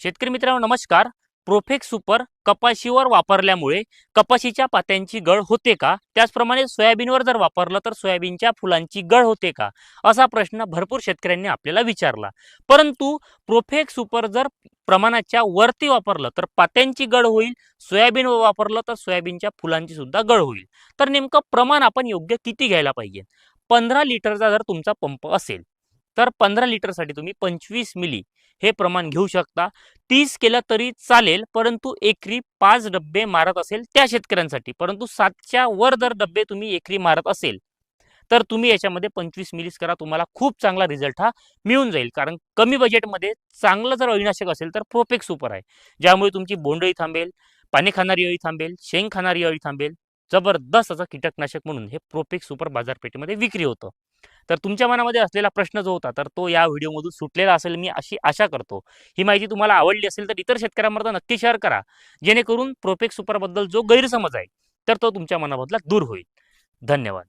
शेतकरी मित्रांनो नमस्कार. प्रोफेक्स सुपर कपाशीवर वापरल्यामुळे कपाशीच्या पात्यांची गळ होते का? त्याचप्रमाणे सोयाबीनवर जर वापरलं तर सोयाबीनच्या फुलांची गळ होते का? असा प्रश्न भरपूर शेतकऱ्यांनी आपल्याला विचारला. परंतु प्रोफेक्स सुपर जर प्रमाणाच्या वरती वापरलं तर पात्यांची गळ होईल. सोयाबीन वापरलं तर सोयाबीनच्या फुलांची सुद्धा गळ होईल. तर नेमकं प्रमाण आपण योग्य किती घ्यायला पाहिजे? पंधरा लिटरचा जर तुमचा पंप असेल तर पंधरा लिटरसाठी तुम्ही पंचवीस मिली हे प्रमाण घेऊ शकता. तीस केलं तरी चालेल परंतु एकरी पाच डब्बे मारत असेल त्या शेतकऱ्यांसाठी परंतु सातच्या वर जर डब्बे तुम्ही एकरी मारत असेल तर तुम्ही याच्यामध्ये पंचवीस मिलीस करा तुम्हाला खूप चांगला रिझल्ट हा मिळून जाईल. कारण कमी बजेटमध्ये चांगलं जर अळीनाशक असेल तर प्रोपेक सुपर आहे. ज्यामुळे तुमची बोंडळी थांबेल पाणी खाणारी अळी थांबेल शेंग खाणारी अळी थांबेल जबरदस्त असं कीटकनाशक म्हणून हे प्रोपेक सुपर बाजारपेठेमध्ये विक्री होतं. तर तुमच्या मनामध्ये असलेला प्रश्न जो होता तर तो या व्हिडिओमधून सुटलेला असेल मी अशी आशा करतो. ही माहिती तुम्हाला आवडली असेल तर इतर शेतकऱ्यांमध्ये नक्की शेअर करा. जेणेकरून प्रोपेक्स सुपरबद्दल जो गैरसमज आहे तर तो तुमच्या मनामधला दूर होईल. धन्यवाद.